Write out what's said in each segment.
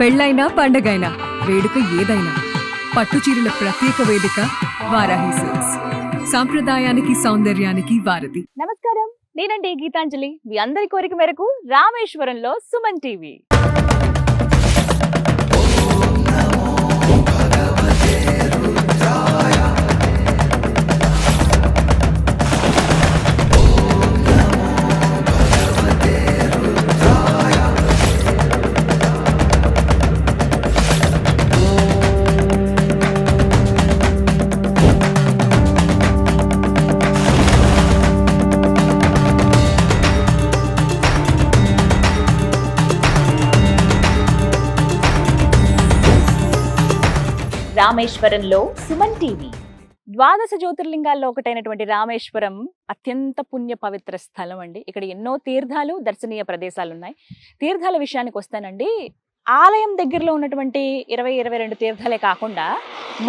పెళ్ళైనా పండగైనా వేడుక ఏదైనా పట్టుచీరల ప్రత్యేక వేదిక వారాహి సిల్క్స్ సాంప్రదాయానికి సౌందర్యానికి వారధి. నమస్కారం. నేనండి గీతాంజలి. మీ అందరి కోరిక మేరకు రామేశ్వరంలో సుమన్ టీవీ. రామేశ్వరంలో సుమన్ టీవీ. ద్వాదశ జ్యోతిర్లింగాల్లో ఒకటైనటువంటి రామేశ్వరం అత్యంత పుణ్య పవిత్ర స్థలం అండి. ఇక్కడ ఎన్నో తీర్థాలు దర్శనీయ ప్రదేశాలు ఉన్నాయి తీర్థాల విషయానికి వస్తానండి. ఆలయం దగ్గరలో ఉన్నటువంటి ఇరవై ఇరవై రెండు తీర్థాలే కాకుండా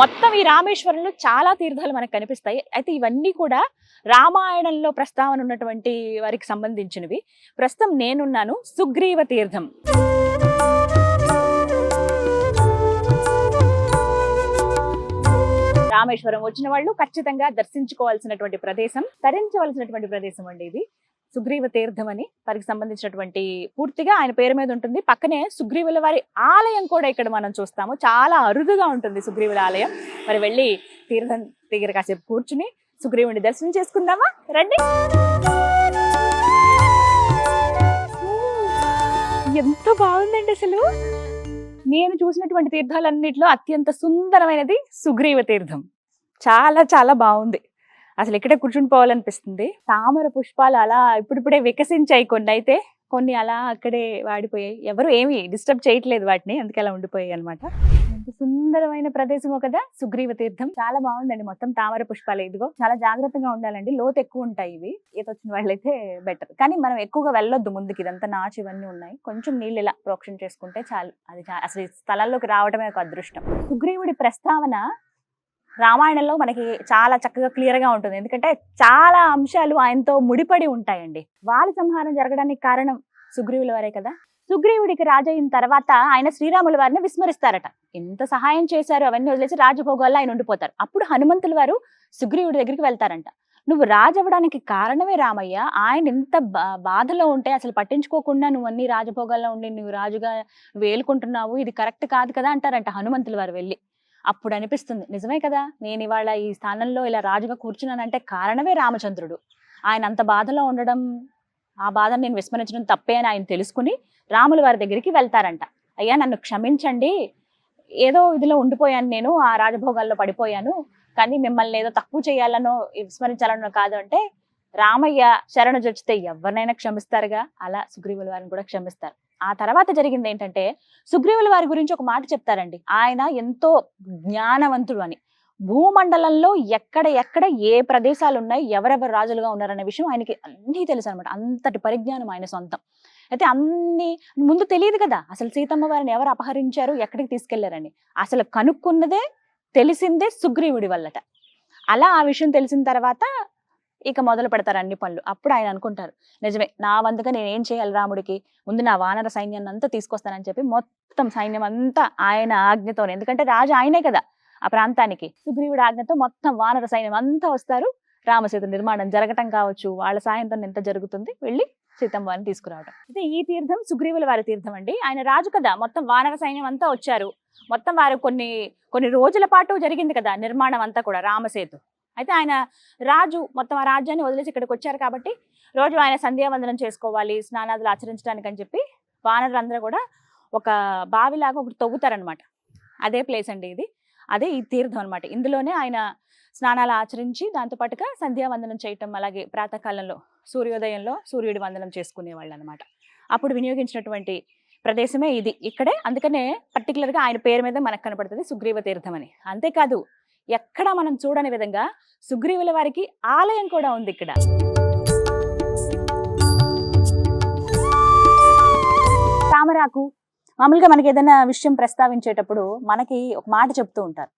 మొత్తం ఈ రామేశ్వరంలో చాలా తీర్థాలు మనకు కనిపిస్తాయి. అయితే ఇవన్నీ కూడా రామాయణంలో ప్రస్తావన ఉన్నటువంటి వారికి సంబంధించినవి. ప్రస్తుతం నేనున్నాను సుగ్రీవ తీర్థం. రామేశ్వరం వచ్చిన వాళ్ళు ఖచ్చితంగా దర్శించుకోవాల్సినటువంటి ప్రదేశం తరించవలసినటువంటి ప్రదేశం అండి ఇది. సుగ్రీవ తీర్థం అని వారికి సంబంధించినటువంటి పూర్తిగా ఆయన పేరు మీద ఉంటుంది. పక్కనే సుగ్రీవుల వారి ఆలయం కూడా ఇక్కడ మనం చూస్తాము. చాలా అరుదుగా ఉంటుంది సుగ్రీవుల ఆలయం. మరి వెళ్ళి తీర్థం దగ్గర కాసేపు కూర్చుని సుగ్రీవుని దర్శనం చేసుకుందామా? రండి. ఎంత బాగుందండి అసలు. నేను చూసినటువంటి తీర్థాలన్నింటిలో అత్యంత సుందరమైనది సుగ్రీవ తీర్థం. చాలా చాలా బాగుంది. అసలు ఇక్కడే కూర్చుని పోవాలనిపిస్తుంది? తామర పుష్పాలు అలా ఇప్పుడిప్పుడే వికసించాయి కొన్ని. అయితే కొన్ని అలా అక్కడే వాడిపోయాయి. ఎవరు ఏమి డిస్టర్బ్ చేయట్లేదు వాటిని. అందుకే అలా ఉండిపోయాయి అనమాట ఎంత సుందరమైన ప్రదేశం కదా సుగ్రీవ తీర్థం. చాలా బాగుందండి మొత్తం తామర పుష్పాలు. ఇదిగో చాలా జాగ్రత్తగా ఉండాలండి. లోతు ఎక్కువ ఉంటాయి ఇవి. ఈత వచ్చిన వాళ్ళైతే బెటర్. కానీ మనం ఎక్కువగా వెళ్ళొద్దు ముందుకి. ఇదంతా నాచు ఇవన్నీ ఉన్నాయి. కొంచెం నీళ్ళు ఇలా ప్రోక్షణ చేసుకుంటే చాలు. అది చా- అసలు ఈ స్థలాల్లోకి రావడమే ఒక అదృష్టం. సుగ్రీవుడి ప్రస్తావన రామాయణంలో మనకి చాలా చక్కగా క్లియర్గా ఉంటుంది. ఎందుకంటే చాలా అంశాలు ఆయనతో ముడిపడి ఉంటాయండి. వాలి సంహారం జరగడానికి కారణం సుగ్రీవుల వారే కదా. సుగ్రీవుడికి రాజయిన తర్వాత ఆయన శ్రీరాముల వారిని విస్మరిస్తారట. ఎంత సహాయం చేశారు అవన్నీ వదిలేసి రాజభోగాల్లో ఆయన ఉండిపోతారు. అప్పుడు హనుమంతుల వారు సుగ్రీవుడి దగ్గరికి వెళ్తారంట. నువ్వు రాజవ్వడానికి కారణమే రామయ్య. ఆయన ఇంత బా- బాధలో ఉంటే అసలు పట్టించుకోకుండా నువ్వు అన్ని రాజభోగాల్లో ఉండి నువ్వు రాజుగా వేలుకుంటున్నావు. ఇది కరెక్ట్ కాదు కదా అంటారంట హనుమంతుల వారు వెళ్ళి. అప్పుడు అనిపిస్తుంది నిజమే కదా నేను ఇవాళ ఈ స్థానంలో ఇలా రాజుగా కూర్చున్నానంటే కారణమే రామచంద్రుడు. ఆయన అంత బాధలో ఉండడం ఆ బాధను నేను విస్మరించడం తప్పే అని ఆయన తెలుసుకుని రాముల వారి దగ్గరికి వెళ్తారంట. అయ్యా నన్ను క్షమించండి. ఏదో ఇదిలో ఉండిపోయాను నేను ఆ రాజభోగాల్లో పడిపోయాను. కానీ మిమ్మల్ని ఏదో తక్కువ చేయాలనో విస్మరించాలనో కాదు అంటే రామయ్య శరణు జొచ్చితే ఎవరినైనా క్షమిస్తారుగా? అలా సుగ్రీవుల వారిని కూడా క్షమిస్తారు. ఆ తర్వాత జరిగింది ఏంటంటే సుగ్రీవుల వారి గురించి ఒక మాట చెప్తారండి. ఆయన ఎంతో జ్ఞానవంతుడు అని. భూమండలంలో ఎక్కడ ఎక్కడ ఏ ప్రదేశాలు ఉన్నాయి ఎవరెవరు రాజులుగా ఉన్నారనే విషయం ఆయనకి అన్నీ తెలుసు అనమాట అంతటి పరిజ్ఞానం ఆయన సొంతం. అయితే అన్ని ముందు తెలియదు కదా అసలు సీతమ్మ వారిని ఎవరు అపహరించారు ఎక్కడికి తీసుకెళ్ళారని. అసలు కనుక్కున్నదే తెలిసిందే సుగ్రీవుడి వల్లట. అలా ఆ విషయం తెలిసిన తర్వాత ఇక మొదలు పెడతారు అన్ని పనులు. అప్పుడు ఆయన అనుకుంటారు నిజమే నా వంతుగా నేను ఏం చేయాలి రాముడికి? ముందు నా వానర సైన్యాన్ని అంతా తీసుకొస్తానని చెప్పి మొత్తం సైన్యం అంతా ఆయన ఆజ్ఞతోనే. ఎందుకంటే రాజు ఆయనే కదా ఆ ప్రాంతానికి. సుగ్రీవుడి ఆజ్ఞతో మొత్తం వానర సైన్యం అంతా వస్తారు. రామసేతు నిర్మాణం జరగటం కావచ్చు వాళ్ళ సాయంతో ఎంత జరుగుతుంది వెళ్ళి సీతమ్మవారిని తీసుకురావడం అయితే ఈ తీర్థం సుగ్రీవుల వారి తీర్థం అండి. ఆయన రాజు కదా మొత్తం వానర సైన్యం అంతా వచ్చారు. మొత్తం వారు కొన్ని కొన్ని రోజుల పాటు జరిగింది కదా నిర్మాణం అంతా కూడా రామసేతు. అయితే ఆయన రాజు మొత్తం ఆ రాజ్యాన్ని వదిలేసి ఇక్కడికి వచ్చారు కాబట్టి రోజు ఆయన సంధ్యావందనం చేసుకోవాలి స్నానాదులు ఆచరించడానికి అని చెప్పి వానరులందరూ కూడా ఒక బావిలాగా ఒకటి తవ్వుతారనమాట అదే ప్లేస్ అండి ఇది. అదే ఈ తీర్థం అనమాట ఇందులోనే ఆయన స్నానాలు ఆచరించి దాంతోపాటుగా సంధ్యావందనం చేయటం అలాగే ప్రాతకాలంలో సూర్యోదయంలో సూర్యుడి వందనం చేసుకునేవాళ్ళు అనమాట అప్పుడు వినియోగించినటువంటి ప్రదేశమే ఇది. ఇక్కడే అందుకనే పర్టికులర్గా ఆయన పేరు మీద మనకు కనపడుతుంది సుగ్రీవ తీర్థం అని. అంతేకాదు ఎక్కడ మనం చూడని విధంగా సుగ్రీవుల వారికి ఆలయం కూడా ఉంది ఇక్కడ. తామరాకు మామూలుగా మనకి ఏదైనా విషయం ప్రస్తావించేటప్పుడు మనకి ఒక మాట చెప్తూ ఉంటారు.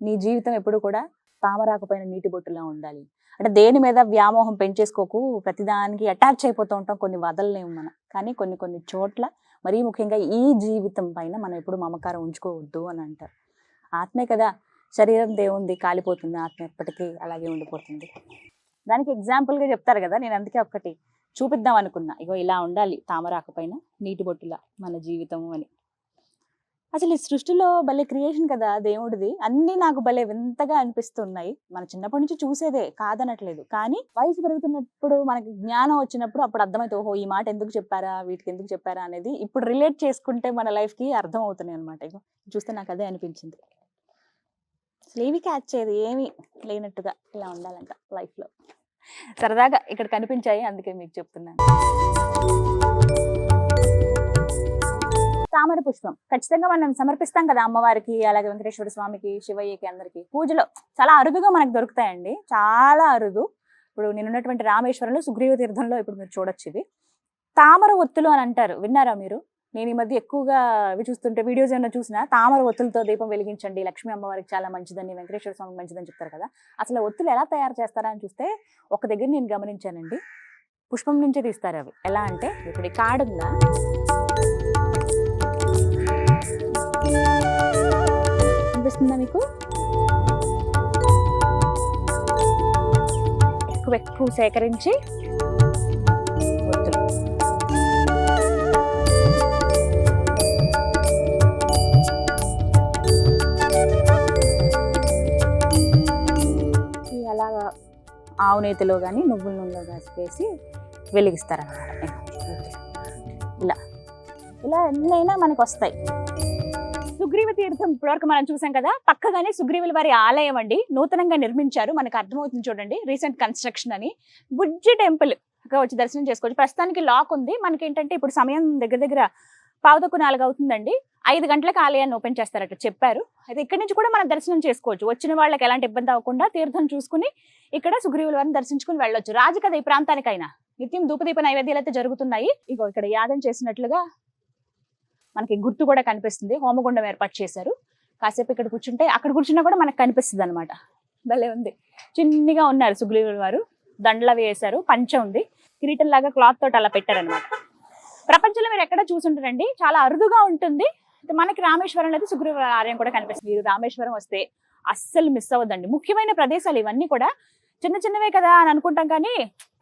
నీ జీవితం ఎప్పుడు కూడా తామరాకపోయిన నీటి బొట్టులా ఉండాలి. అంటే దేని మీద వ్యామోహం పెంచేసుకోకు ప్రతిదానికి అటాచ్ అయిపోతూ ఉంటాం కొన్ని వదలలేము మనం. కానీ కొన్ని కొన్ని చోట్ల మరీ ముఖ్యంగా ఈ జీవితం పైన మనం ఎప్పుడు మమకారం ఉంచుకోవద్దు అని అంటారు. ఆత్మే కదా శరీరం దేవుంది కాలిపోతుంది ఆత్మ ఎప్పటికీ అలాగే ఉండిపోతుంది. దానికి ఎగ్జాంపుల్గా చెప్తారు కదా నేను అందుకే ఒక్కటి. చూపిద్దాం అనుకున్నా. ఇగో ఇలా ఉండాలి తామరాకపోయినా నీటి బొట్టులా మన జీవితము అని. అసలు ఈ సృష్టిలో భలే క్రియేషన్ కదా దేవుడిది. అన్నీ నాకు భలే వింతగా అనిపిస్తున్నాయి. మన చిన్నప్పటి నుంచి చూసేదే కాదనట్లేదు. కానీ వయసు పెరుగుతున్నప్పుడు మనకి జ్ఞానం వచ్చినప్పుడు అప్పుడు అర్థమైతే ఓహో ఈ మాట ఎందుకు చెప్పారా? వీటికి ఎందుకు చెప్పారా? అనేది ఇప్పుడు రిలేట్ చేసుకుంటే మన లైఫ్కి అర్థం అవుతున్నాయి అనమాట ఇగో. చూస్తే నాకు అదే అనిపించింది. అసలు ఏవి క్యాచ్ చేయదు ఏమీ లేనట్టుగా ఇలా ఉండాలంట లైఫ్లో సరదాగా ఇక్కడ కనిపించాయి అందుకే మీకు చెప్తున్నాను. తామర పుష్పం. ఖచ్చితంగా మనం సమర్పిస్తాం కదా అమ్మవారికి అలాగే వెంకటేశ్వర స్వామికి శివయ్యకి అందరికి. పూజలో చాలా అరుదుగా మనకు దొరుకుతాయండి. చాలా అరుదు. ఇప్పుడు నేనున్నటువంటి రామేశ్వరంలో సుగ్రీవ తీర్థంలో ఇప్పుడు మీరు చూడొచ్చు ఇవి. తామర ఒత్తులు అని అంటారు. విన్నారా మీరు? నేను ఈ మధ్య ఎక్కువగా ఇవి చూస్తుంటే వీడియోస్ ఏమైనా చూసినా తామర ఒత్తులతో దీపం వెలిగించండి లక్ష్మీ అమ్మవారికి చాలా మంచిదని వెంకటేశ్వర స్వామికి మంచిదని చెప్తారు కదా. అసలు ఒత్తులు ఎలా తయారు చేస్తారా అని చూస్తే ఒక దగ్గర నేను గమనించానండి. పుష్పం నుంచే తీస్తారు అవి. ఎలా అంటే ఇప్పుడు ఈ కాడుందా అనిపిస్తుందా మీకు? ఎక్కువ ఎక్కువ సేకరించి ఆవు నేతిలో కానీ నువ్వుల నూనెలో కాసిపేసి వెలిగిస్తారన్నమాట. ఇలా. ఇలా ఎన్నైనా మనకు వస్తాయి. సుగ్రీవ తీర్థం ఇప్పటివరకు మనం చూసాం కదా పక్కగానే సుగ్రీవుల వారి ఆలయం అండి. నూతనంగా నిర్మించారు. మనకు అర్థమవుతుంది చూడండి రీసెంట్ కన్స్ట్రక్షన్ అని. బుజ్జి టెంపుల్. వచ్చి దర్శనం చేసుకోవచ్చు. ప్రస్తుతానికి లాక్ ఉంది. మనకి ఏంటంటే ఇప్పుడు సమయం దగ్గర దగ్గర పావుదకు నాలుగు అవుతుందండి. ఐదు గంటలకు ఆలయాన్ని ఓపెన్ చేస్తారట చెప్పారు. అయితే ఇక్కడి నుంచి కూడా మనం దర్శనం చేసుకోవచ్చు. వచ్చిన వాళ్ళకి ఎలాంటి ఇబ్బంది అవ్వకుండా తీర్థం చూసుకుని ఇక్కడ సుగ్రీవుల వారిని దర్శించుకుని వెళ్ళొచ్చు. రాజకథ ఈ ప్రాంతానికైనా నిత్యం ధూపదీప నైవేద్యాలు అయితే జరుగుతున్నాయి. ఇగో ఇక్కడ యాదం చేసినట్లుగా మనకి గుర్తు కూడా కనిపిస్తుంది. హోమగుండం ఏర్పాటు చేశారు. కాసేపు ఇక్కడ కూర్చుంటే అక్కడ కూర్చున్నా కూడా మనకు కనిపిస్తుంది అనమాట భలే ఉంది. చిన్నగా ఉన్నారు సుగ్రీవుల వారు. దండలు వేశారు. పంచ ఉంది. కిరీటం లాగా క్లాత్ తోటి అలా పెట్టారనమాట ప్రపంచంలో మీరు ఎక్కడ చూసుంటారండి? చాలా అరుదుగా ఉంటుంది. మనకి రామేశ్వరం అయితే సుగ్రీవ ఆలయం కూడా కనిపిస్తుంది. మీరు రామేశ్వరం వస్తే అస్సలు మిస్ అవ్వద్దండి. ముఖ్యమైన ప్రదేశాలు ఇవన్నీ కూడా చిన్న చిన్నవే కదా అని అనుకుంటాం కానీ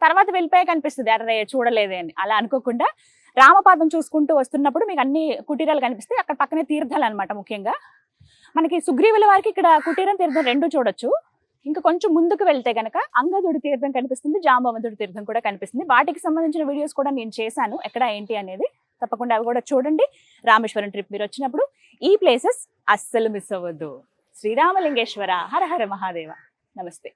తర్వాత వెళ్ళిపోయే కనిపిస్తుంది. అరే చూడలేదే అని. అలా అనుకోకుండా రామపాదం చూసుకుంటూ వస్తున్నప్పుడు మీకు అన్ని కుటీరాలు కనిపిస్తాయి. అక్కడ పక్కనే తీర్థాలు అనమాట ముఖ్యంగా. మనకి సుగ్రీవుల వారికి ఇక్కడ కుటీరం తీర్థం రెండు చూడొచ్చు. ఇంకా కొంచెం ముందుకు వెళ్తే గనక అంగదుడి తీర్థం కనిపిస్తుంది జాంబవంతుడి తీర్థం కూడా కనిపిస్తుంది. వాటికి సంబంధించిన వీడియోస్ కూడా నేను చేశాను. ఎక్కడ ఏంటి అనేది తప్పకుండా అవి కూడా చూడండి. రామేశ్వరం ట్రిప్ మీరు వచ్చినప్పుడు ఈ ప్లేసెస్ అస్సలు మిస్ అవ్వద్దు. శ్రీరామలింగేశ్వర హర హర మహాదేవ. నమస్తే.